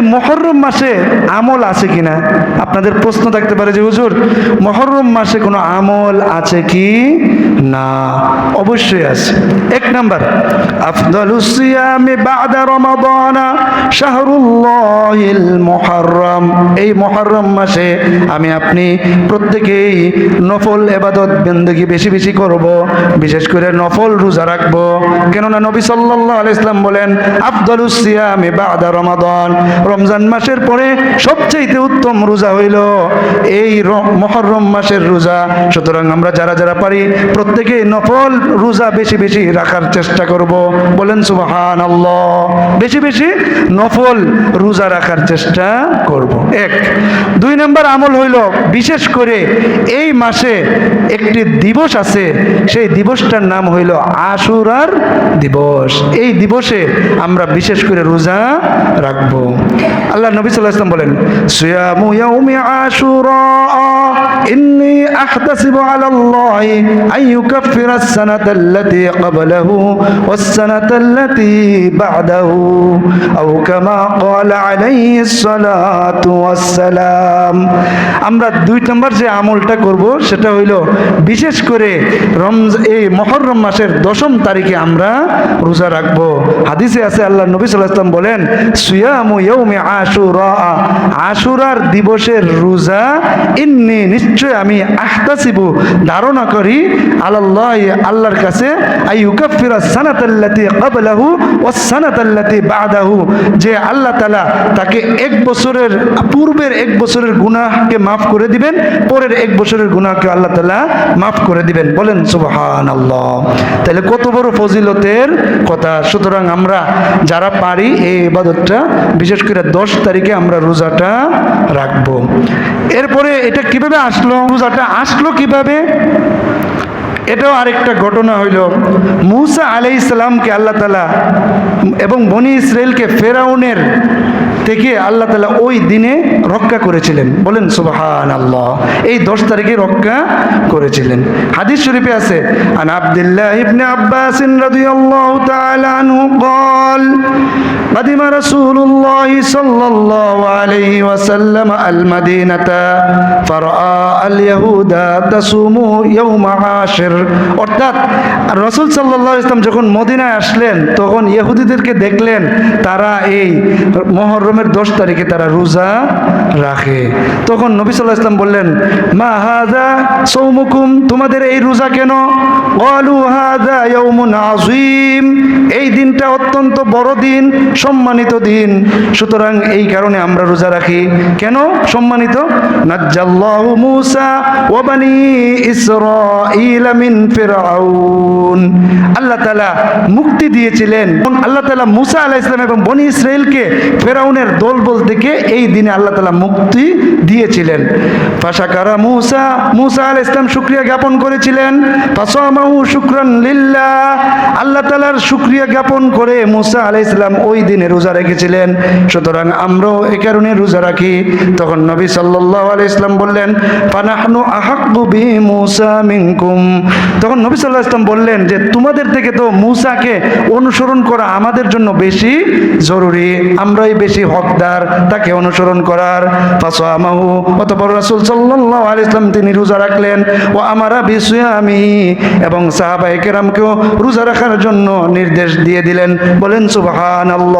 মহরম মাসে আমল আছে কিনা? আপনাদের প্রশ্ন থাকতে পারে যে, হুজুর, মহরম মাসে কোনো আমল আছে কি? না, অবশ্যই আছে। এক নাম্বার আফদালুস সিয়ামি বাদা রমাদানা শাহরুল্লাহিল মুহররম। এই মুহররম মাসে আমি আপনি প্রত্যেকেই নফল এবাদত বন্দেগী বেশি বেশি করব, বিশেষ করে নফল রোজা রাখব। কেননা নবী সাল্লাল্লাহু আলাইহি ইসলাম বলেন আফদালুস সিয়ামি বাদা রমাদান। রমজান মাসের পরে সবচেয়ে উত্তম রোজা হইল এই মহরম মাসের রোজা। সুতরাং আমরা যারা যারা পারি প্রত্যেকে নফল রোজা বেশি বেশি রাখার চেষ্টা করব। বলেন সুবাহান আল্লাহ বেশি বেশি নফল রোজা রাখার চেষ্টা করব। এক। দুই নম্বর আমল হইল, বিশেষ করে এই মাসে একটি দিবস আছে, সেই দিবসটার নাম হইল আশুরার দিবস। এই দিবসে আমরা বিশেষ করে রোজা রাখব। আল্লাহ নবী সাল্লাহ ইসলাম বলেন, সুয়ামু ইয়াউমি আশুরা, ইন্নি আহতাসিবু আলা আল্লাহ ইউকাফিরা আস-সানাতা আল্লাতী ক্বাবলাহু ওয়াস-সানাতা আল্লাতী বা'দাহু আও কামা ক্বালা আলাইহিস সালাতু ওয়াস-সালাম আমরা দুই নম্বর যে আমলটা করব, সেটা হইল বিশেষ করে রমজ, এই মহরম মাসের দশম তারিখে আমরা রোজা রাখব। হাদিসে আছে, আল্লাহ নবী ওয়াসাল্লাম বলেন, সুয়ামু ইয়াউমি আশুরা আশুরার দিবসের রোজা ইন্নি নিশ্চয় আমি আহতাসিবু, ধারণা করি আল্লাহ আল্লাহর কাছে আই ইউকাফিরা সানাতাল্লাতি বাদাহু। যে আল্লাহ তাআলা তাকে এক বছরের, পূর্বের এক বছরের গুনাহকে মাফ করে দিবেন, পরের এক বছরের গুনাহকে আল্লাহ তাআলা মাফ করে দিবেন। বলেন, সুবহানাল্লাহ। তাহলে কত বড় ফজিলতের কথা। সুতরাং আমরা যারা পারি এই ইবাদতটা, বিশেষ করে দশ তারিখে আমরা রোজাটা রাখব। এরপরে এটা কীভাবে আসলো? রোজাটা আসলো কীভাবে? এটাও আরেকটা ঘটনা হইল মুসা আলাই ইসলামকে আল্লাহ তালা এবং বনি ইসরায়েলকে ফেরাউনের থেকে আল্লাহ তালা ওই দিনে রক্ষা করেছিলেন বলেন সুবাহান আল্লাহ এই দশ তারিখে রক্ষা করেছিলেন হাদিস শরীফে আছে আন আব্দুল্লাহ ইবনে আব্বাস রাদিয়াল্লাহু তাআলা আনহু قال قدم رسول الله صلى الله عليه وسلم المدينة فرأى اليهود تصوم يوم عاشر অর্থাৎ রসুল সাল্লাহ ইসলাম যখন মদিনায় আসলেন তখন ইহুদিদেরকে দেখলেন তারা এই মহরমের দশ তারিখে তারা রোজা রাখে তখন নবী সাল্লাহ ইসলাম বললেন মা হাদা সৌমুকুম তোমাদের এই রোজা কেন অলু হাদা ইয়ৌমুন আজিম এই দিনটা অত্যন্ত বড় দিন সম্মানিত দিন। সুতরাং এই কারণে আমরা রোজা রাখি। কেন সম্মানিত? নাজ্জাল্লাহু মুসা ওয়া বানি ইসরাঈল মিন ফিরআউন। আল্লাহ মুক্তি দিয়েছিলেন। আল্লাহ তাআলা মুসা আলাইহিস সালাম এবং বনি ইসরাইলকে ফেরাউনের দলবল থেকে এই দিনে আল্লাহ তাআলা মুক্তি দিয়েছিলেন। ফাশাকারা মুসা মুসা আলাইহিস সালাম শুকরিয়া জ্ঞাপন করেছিলেন। ফাসামাহু শুকরান লিল্লাহ। আল্লাহ তাআলার শুকরিয়া জ্ঞাপন করে মুসা আলাইহিস সালাম ওই দিনে রোজা রেখেছিলেন। সুতরাং আমরাও এ কারণে রোজা রাখি। তখন নবী সাল্লাল্লাহু আলাইহি সাল্লাম বললেন, ফানাহনু আহাক্কু বি মুসা মিনকুম। তখন নবী সাল্লাল্লাহু আলাইহি সাল্লাম বললেন যে, তোমাদের থেকে তো মুসাকে অনুসরণ করা আমাদের জন্য বেশি জরুরি। আমরাই বেশি হকদার, তাকে অনুসরণ করার। ফাসামাহু, অতঃপর রাসূল সাল্লাল্লাহু আলাইহি সাল্লাম তিনি রোজা রাখলেন। ও আমারা বিসিয়ামি। এবং সাহাবায়ে কেরামকেও রোজা রাখার জন্য নির্দেশ দিয়ে দিলেন। বলেন, সুবহানাল্লাহ।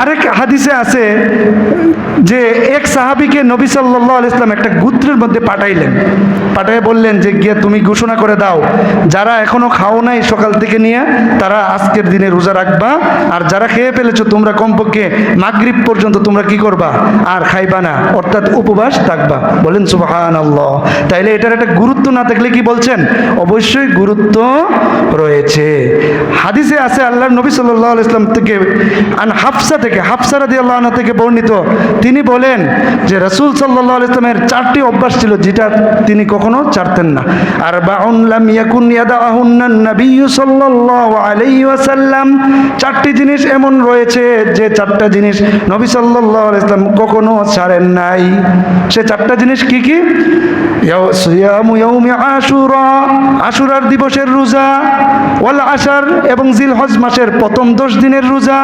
আরেক হাদিসে আছে যে এক সাহাবিকে নবী সাল্লাহ ইসলাম একটা গুত্রের মধ্যে পাঠাইলেন। পাঠাই বললেন যে, গিয়ে তুমি ঘোষণা করে দাও, যারা এখনও খাও নাই সকাল থেকে নিয়ে, তারা আজকের দিনে রোজা রাখবা, আর যারা খেয়ে ফেলেছো, তোমরা কমপক্ষে মাগরিব পর্যন্ত তোমরা কি করবা? আর খাইবা না, অর্থাৎ উপবাস থাকবা। বলেন সুবাহান আল্লাহ তাইলে এটার একটা গুরুত্ব না থাকলে কি বলছেন? অবশ্যই গুরুত্ব রয়েছে। হাদিসে আছে আল্লাহ নবী সাল্লাহ ইসলাম থেকে, আন হাফসা থেকে, হাফসা রাদি আল্লাহ থেকে বর্ণিত, তিনি বলেন যে রসুল সাল্লাহ ইসলামের চারটি অভ্যাস ছিল যেটা তিনি কখনো ছাড়তেন না। আর বাউনলাম চারটি জিনিস এমন রয়েছে যে চারটা জিনিস নবী আলাইহি ইসলাম কখনো ছাড়েন নাই। সে চারটা জিনিস কি কি? আশুরার দিবসের রোজা, ওয়াল আশার এবং জিলহজ মাসের প্রথম দশ দিনের রোজা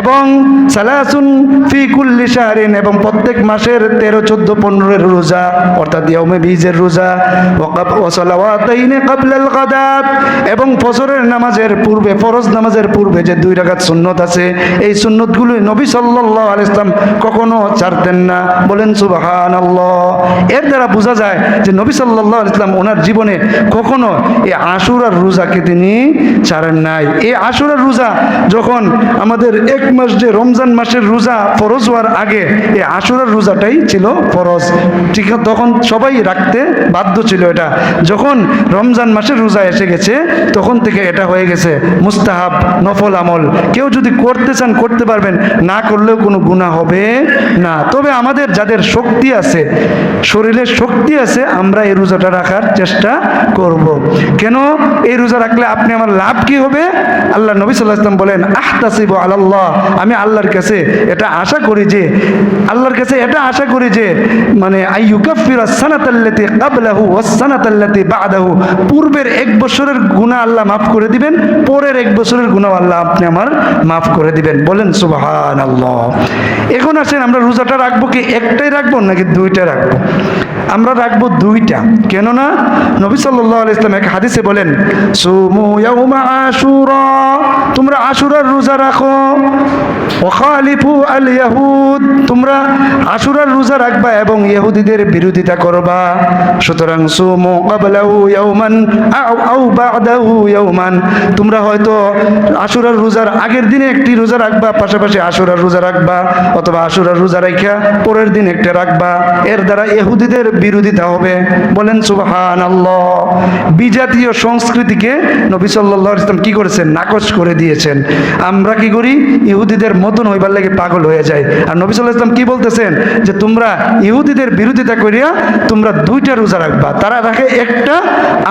এবং সালাসুন ফি কুল্লি শাহরিন এবং প্রত্যেক মাসের তেরো, চোদ্দ, পনেরোর রোজা, অর্থাৎ ইয়মে বীজের রোজা ওয়াসালাওয়াতাইনে কাবলাল গাদাত এবং ফজরের নামাজের পূর্বে, ফরজ নামাজের পূর্বে যে দুই রাকাত সুন্নত আছে, এই সুন্নতগুলো নবী সাল্লাল্লাহু আলাইহি ইসলাম কখনো ছাড়তেন না। বলেন, সুবহানাল্লাহ। এর দ্বারা বোঝা যায় যে নবী সাল্লাল্লাহু আলাইহি ইসলাম ওনার জীবনে কখনো এই আশুরার রোজাকে তিনি ছাড়েন নাই। এই আশুরার রোজা যখন আমাদের এক মাস যে রমজান মাসের রোজা ফরজ হওয়ার আগে এই আশুরার রোজাটাই ছিল ফরজ। ঠিক তখন সবাই রাখতে বাধ্য ছিল এটা। যখন রমজান মাসের রোজা এসে গেছে, তখন থেকে এটা হয়ে গেছে মুস্তাহাব, নফল আমল। কেউ যদি করতে চান, করতে পারবেন, না করলেও কোনো গুণা হবে না। তবে আমাদের যাদের শক্তি আছে শরীরে শক্তি আছে, আমরা এই রোজাটা রাখার চেষ্টা করব। কেন এই রোজা রাখলে আপনি আমার লাভ কি হবে? আল্লাহ নবী সাল্লাহ ইসলাম বলেন, আহতাসিব আল্লাহ আমি আল্লাহর কাছে এটা আশা করি যে, আল্লাহর কাছে এটা আশা করি যে মানে পূর্বের এক বছরের গুনাহ আল্লাহ মাফ করে দিবেন, পরের এক বছরের গুনাহ আল্লাহ আপনি আমার মাফ করে দিবেন। বলেন, সুবহানাল্লাহ। এখন আসেন, আমরা রোজাটা রাখব কি একটাই রাখব নাকি দুইটা রাখব? আমরা রাখব দুইটা। কেননা নবী আলাইহি ইসলাম এক হাদিসে বলেন তোমরা আশুরার রোজা রাখো। ওখালিফু আল ইয়াহুদ তোমরা আশুরার রোজা রাখবা এবং ইহুদিদের বিরোধিতা করবা। সুতরাং, সুমু বাদাহু ইয়াউমান তোমরা হয়তো আশুরার রোজার আগের দিনে একটি রোজা রাখবা, পাশাপাশি আশুরার রোজা রাখবা, অথবা আশুরার রোজা রাখা পরের দিন একটা রাখবা। এর দ্বারা ইহুদিদের বিরোধিতা হবে। বলেন সুবহান আল্লাহ বিজাতীয় সংস্কৃতিকে নবী আলাইহি ইসলাম কি করেছেন? নাকচ করে দিয়েছেন। আমরা কি করি? ইহুদিদের মতন হইবার লাগে পাগল হয়ে যায় আর নবী আলাইহি ইসলাম কি বলতেছেন? যে তোমরা ইহুদিদের বিরোধিতা করিয়া তোমরা দুইটা রোজা রাখবা। তারা রাখে একটা,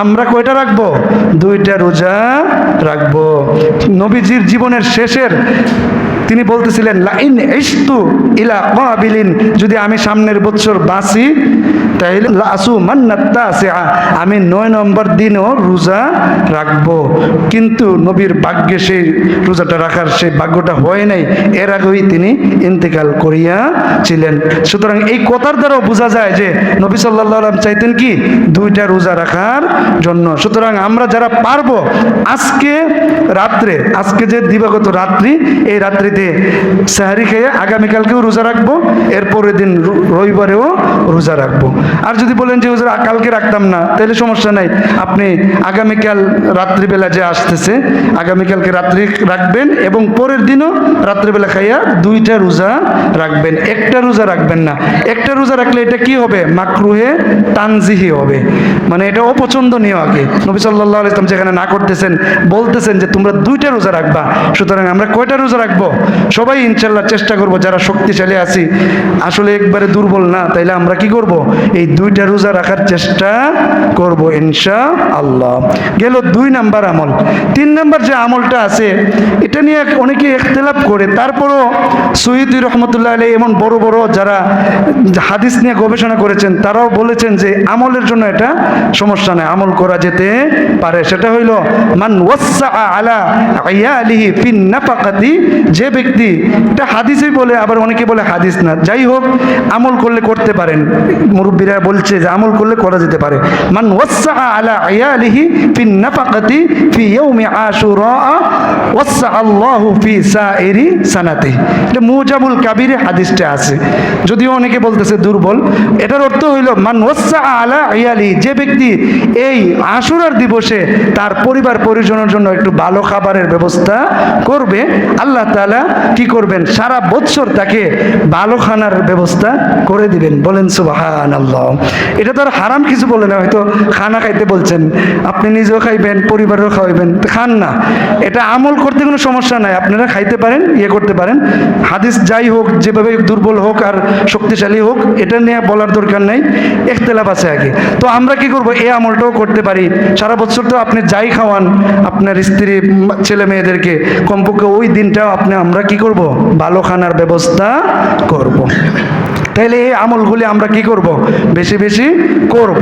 আমরা কয়টা রাখব? দুইটা রোজা রাখব। নবীজির জীবনের শেষের তিনি বলতেছিলেন, লাইন ইস্তু ইলা কাবিলিন, যদি আমি সামনের বছর বাঁচি, তাইলে লাসু মান্নাত্তা আমি নয় নম্বর দিনও রোজা রাখব। কিন্তু নবীর ভাগ্যে সেই রোজাটা রাখার সেই ভাগ্যটা হয় নাই। এর আগেই তিনি ইন্তেকাল করিয়া ছিলেন সুতরাং এই কথার দ্বারাও বোঝা যায় যে নবী সাল্লাহ আলাইহি চাইতেন কি? দুইটা রোজা রাখার জন্য। সুতরাং আমরা যারা পারব, আজকে রাত্রে, আজকে যে দিবাগত রাত্রি, এই রাত্রিতে সাহারি খেয়ে আগামীকালকেও রোজা রাখব এরপরের দিন রবিবারেও রোজা রাখব। আর যদি বলেন যে, হুজুর, কালকে রাখতাম না তাহলে সমস্যা নাই। আপনি আগামীকাল রাত্রিবেলা যে আসতেছে আগামীকালকে রাত্রি রাখবেন এবং পরের দিনও রাত্রিবেলা খাইয়া দুইটা রোজা রাখবেন। একটা রোজা রাখবেন না। একটা রোজা রাখলে এটা কি হবে? মাকরুহে তানজিহি হবে। মানে এটা অপছন্দনীয় আগে। নবী সাল্লাহ ইসলাম যেখানে না করতেছেন, বলতেছেন যে, তোমরা দুইটা রোজা রাখবা। সুতরাং আমরা কয়টা রোজা রাখব? সবাই ইনশাল্লাহ চেষ্টা করব, যারা শক্তিশালী আছি, আসলে একবারে দুর্বল না, তাইলে আমরা কি করব? এই দুইটা রোজা রাখার চেষ্টা করব ইনশা আল্লাহ গেল দুই নাম্বার আমল। তিন নাম্বার যে আমলটা আছে, এটা নিয়ে অনেকে ইখতলাফ করে, তারপরও সৈয়দি রহমতুল্লাহ আলী এমন বড় বড় যারা হাদিস নিয়ে গবেষণা করেছেন, তারাও বলেছেন যে আমলের জন্য এটা সমস্যা নেই, আমল করা যেতে পারে। সেটা হইল, মান ওয়াসা আলা আয়ালিহি ফিন নাফাকাতি যে ব্যক্তি, এটা হাদিসই বলে, আবার অনেকে বলে হাদিস না। যাই হোক, আমল করলে করতে পারেন। মুরব্বীরা বলছে যে আমল করলে করা যেতে পারে। মান ওয়াসা আলা আয়ালিহি ফিন নাফাকাতি ফি ইয়াউমি আশুরা ওয়াসা আল্লাহু ফি সাইরি সানাতি। এটা মুজাবুল কাবিরে হাদিসটা আছে। যদিও অনেকে বলতেছে দুর্বল, এটার অর্থ হইল মান ওয়াসা আলা আয়ালি, যে ব্যক্তি এই আশুরার দিবসে তার পরিবার পরিজনের জন্য একটু ভালো খাবারের ব্যবস্থা করবে, আল্লাহ তাআলা কি করবেন? সারা বৎসর তাকে ভালো খানার ব্যবস্থা করে দিবেন। বলেন সুবাহান আল্লাহ এটা তো আর হারাম কিছু বলে না, হয়তো খানা খাইতে বলছেন। আপনি নিজেও খাইবেন, পরিবারেও খাওয়াইবেন। খান না। এটা আমল করতে কোনো সমস্যা নাই। আপনারা খাইতে পারেন ইয়ে করতে পারেন। হাদিস যাই হোক, যেভাবে দুর্বল হোক আর শক্তিশালী হোক, এটা নিয়ে বলার দরকার নাই। এখতেলাফ আছে আগে। তো আমরা কি করব? এই আমলটাও করতে পারি। সারা বছর তো আপনি যাই খাওয়ান, আপনার স্ত্রী, ছেলে মেয়েদেরকে, কমপক্ষে ওই দিনটাও আপনি আমরা কি করব ভালো খানার ব্যবস্থা করব। তাইলে এই আমলগুলি আমরা কি করব বেশি বেশি করব।